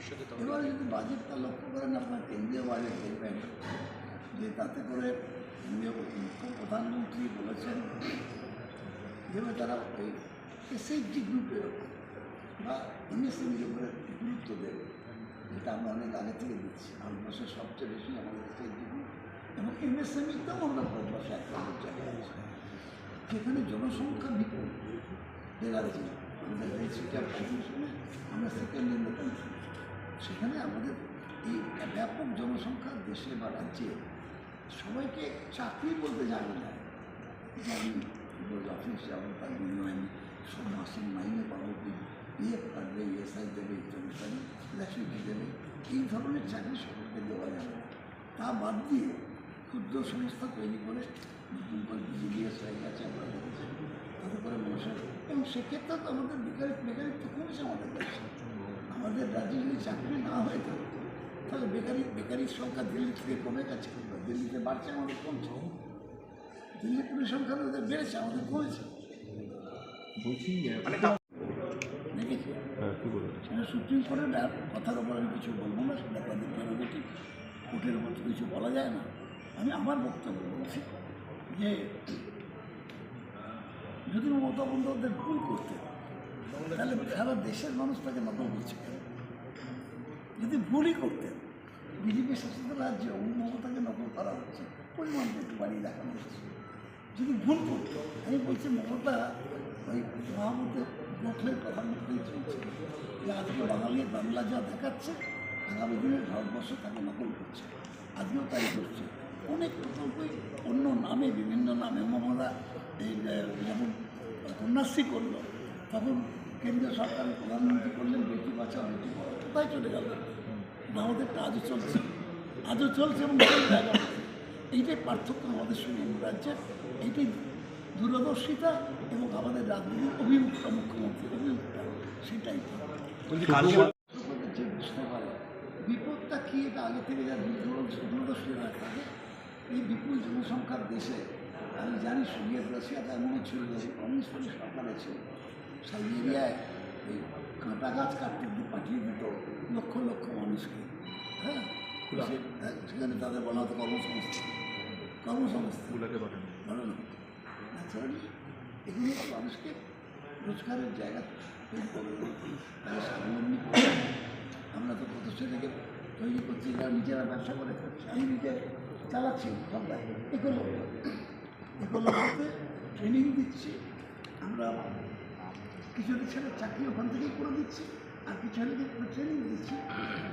ভবিষ্যতে এবার যদি বাজেটটা লক্ষ্য করেন, আপনার কেন্দ্রীয় বাজেট দেখবেন যে তাতে করে প্রধানমন্ত্রী বলেছেন যেভাবে তারা ওই এসএইচজি গ্রুপের বা এমএসএমির উপরে গুরুত্ব দেবে, যেটা আমরা অনেক আগে থেকে দিচ্ছি। ভারতবর্ষের সবচেয়ে বেশি আমাদের এসএইচজি গ্রুপ এবং এমএসএমইতেও আমরা ভারতবর্ষে এক নম্বর জায়গায় আছি। যেখানে জনসংখ্যা বিপুল। বেড়াচ্ছে আমাদের রেজিস্ট্রি আমরা সেকেন্ড ইন দ্য সেখানে আমাদের এই ব্যাপক জনসংখ্যা দেশে বা রাজ্যে সবাইকে চাকরি বলতে জানি না। আমি অফিস যাব, তার বিনিময়ে আমি সব মাসিক মাইনে পাবো পিএফ কাটবে ইএসআই দেবে, ইত্যাদি গ্র্যাচুইটি দেবে, এই ধরনের চাকরি সকলকে দেওয়া যাবে তা বাদ দিয়ে ক্ষুদ্র সংস্থা তৈরি করে নতুন করে বিজিবিএস হয়ে গেছে, আমরা দেখেছি তাতে করে মানুষের এবং সেক্ষেত্রে তো আমাদের বেকারি বেকারিত্ব কমেছে আমাদের দেশে আমাদের রাজ্যে যদি চাকরি না হয়ে থাকে তাহলে বেকারি বেকারির সংখ্যা দিল্লি থেকে কমে গেছে। দিল্লিতে বাড়ছে আমাদের কমছে। দিল্লি পরিসংখ্যান ওদের বেড়েছে আমাদের কমেছে। বলছি মানে দেখেছি হ্যাঁ সেটা সুপ্রিম কোর্টের কথার উপর আমি কিছু বলব না সেটা তাদের প্রেরোগেটিভ কোর্টের উপর তো কিছু বলা যায় না। আমি আমার বক্তব্য বলছি যে যদি মমতা বন্দ্যোপাধ্যায় ভুল করতে তাহলে সারা দেশের মানুষ তাকে নকল করছে কেন? যদি ভুলই করতেন বিজেপি শাসিত রাজ্যে মমতাকে নকল করা হচ্ছে পরিমাণটা একটু বাড়িয়ে দেখানো হচ্ছে। যদি ভুল করতো আমি বলছি মমতা ওই মহামতের গোখলের প্রধানমন্ত্রী চলছে। যে আজকে বাঙালির বাংলা যা দেখাচ্ছে, আগামী দিনে ভারতবর্ষ তাকে নকল করছে। আজকেও তাই করছে। অনেক প্রকল্পই অন্য নামে, বিভিন্ন নামে মমতা এই যেমন কন্যাশ্রী করল, তখন কেন্দ্রীয় সরকারের প্রধানমন্ত্রী করলেন বেটি বাঁচাও বেটি পড়াও। কোথায় চলে গেল। আমাদেরটা আজও চলছে। আজও চলছে এবং এইটাই পার্থক্য আমাদের সঙ্গে রাজ্যের। এইটাই দূরদর্শিতা এবং আমাদের রাজনীতির অভিমুখটা মুখ্যমন্ত্রীর অভিমুখটা সেটাই যে বুঝতে পারে বিপদটা কি এটা আগে থেকে যা দূর- দূরদর্শীরা থাকে এই বিপুল জনসংখ্যার দেশে আমি জানি সোভিয়েত রাশিয়াতে এমনও ছিল যে কমিউনিস্ট পার্টি সরকারে ছিল সেই এরিয়ায় এই কাঁটা গাছ কাটতে পাঠিয়ে দিত লক্ষ লক্ষ মানুষকে হ্যাঁ? সে- সেখানে তাদের বলা হতো কর্মসংস্থান। কর্মসংস্থান। ভালো না। ন্যাচারালি এগুলো মানুষকে রোজগারের জায়গা তৈরি করে স্বাবলম্বী আমরা তো কত ছেলেকে তৈরি করছি যারা নিজেরা ব্যবসা করে আমি নিজে চালাচ্ছি সবাই এগুলো এগুলো ট্রেনিং দিচ্ছি। আমরা কিছু ছেলে চাকরি ওখান থেকেই করে দিচ্ছি আর কিছু ছেলেকে ট্রেনিং দিচ্ছি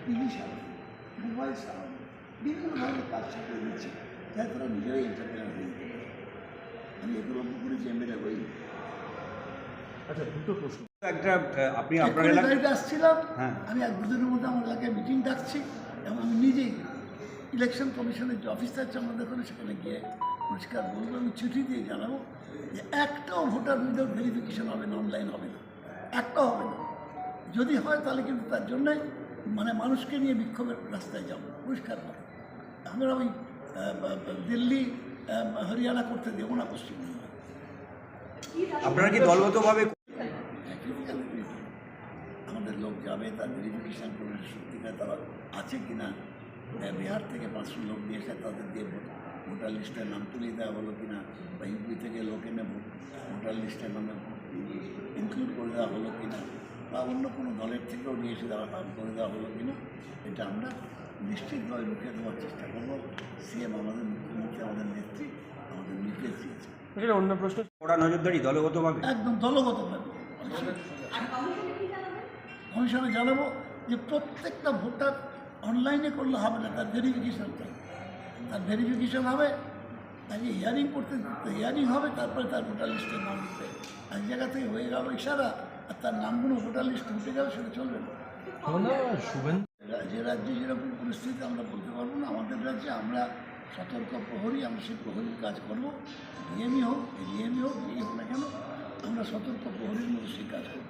টিভি সারানো মোবাইল সারানো বিভিন্ন ধরনের কাজ শিখিয়ে দিচ্ছি যাতে তারা নিজেরাই এন্টারপ্রেনার হয়ে যেতে পারে। আমি এগুলো করেছি এমএলএ বই আচ্ছা দুটো প্রশ্ন। একটা আপনি আপনার এলাকায় আসছিলাম হ্যাঁ। আমি এক দুদিনের মধ্যে আমার এলাকায় মিটিং ডাকছি এবং আমি নিজেই ইলেকশন কমিশনের যে অফিস আছে আমাদের ওখানে সেখানে গিয়ে পরিষ্কার বলব আমি চিঠি দিয়ে জানাব যে একটাও ভোটার উইদাউট ভেরিফিকেশন হবে না অনলাইন হবে না। একটাও হবে না। যদি হয় তাহলে কিন্তু তার জন্যে মানে মানুষকে নিয়ে বিক্ষোভের রাস্তায় যাব পরিষ্কার হবে আমরা ওই দিল্লি হরিয়ানা করতে দেবো না পশ্চিমবঙ্গে। আপনারা কি দলগতভাবে আমাদের লোক যাবে তার ভেরিফিকেশান করবে সত্যিকার তারা আছে কি না বিহার থেকে পাঁচশো লোক নিয়ে এসে তাদের দিয়ে ভোট- ভোটার লিস্টে নাম তুলে দেওয়া হলো কি না বা ইউপি থেকে লোক এনে ভোট- ভোটার লিস্টের নামে ইনক্লুড করে দেওয়া হলো কি না বা অন্য কোনো দলের থেকেও নিয়ে এসে দেওয়া করে দেওয়া হলো কি না এটা আমরা নিশ্চিতভাবে লুকিয়ে দেওয়ার চেষ্টা করব। সিএম আমাদের মুখ্যমন্ত্রী আমাদের নেত্রী আমাদের নির্দেশ দিয়েছে। সেটা অন্য প্রশ্ন? কড়া নজরদারি দলগতভাবে? একদম দলগতভাবে। কমিশনে জানাব যে প্রত্যেকটা ভোটার অনলাইনে করলে হবে না তার ভেরিফিকেশান চাই তার ভেরিফিকেশান হবে তাকে হিয়ারিং করতে হিয়ারিং হবে। তারপরে তার ভোটার লিস্টের নাম দিতে এক জায়গা থেকে হয়ে গেল ইশারা আর তার নামগুলো ভোটার লিস্টে উঠে গেল সেটা চলবে না। যে রাজ্যে যেরকম পরিস্থিতি আমরা বলতে পারব না। আমাদের রাজ্যে আমরা সতর্ক প্রহরী আমরা সেই প্রহরীর কাজ করব। ডিএমই হোক ডিএমই হোক যেই হোক না কেন আমরা সতর্ক প্রহরীর মতো সেই কাজ করব।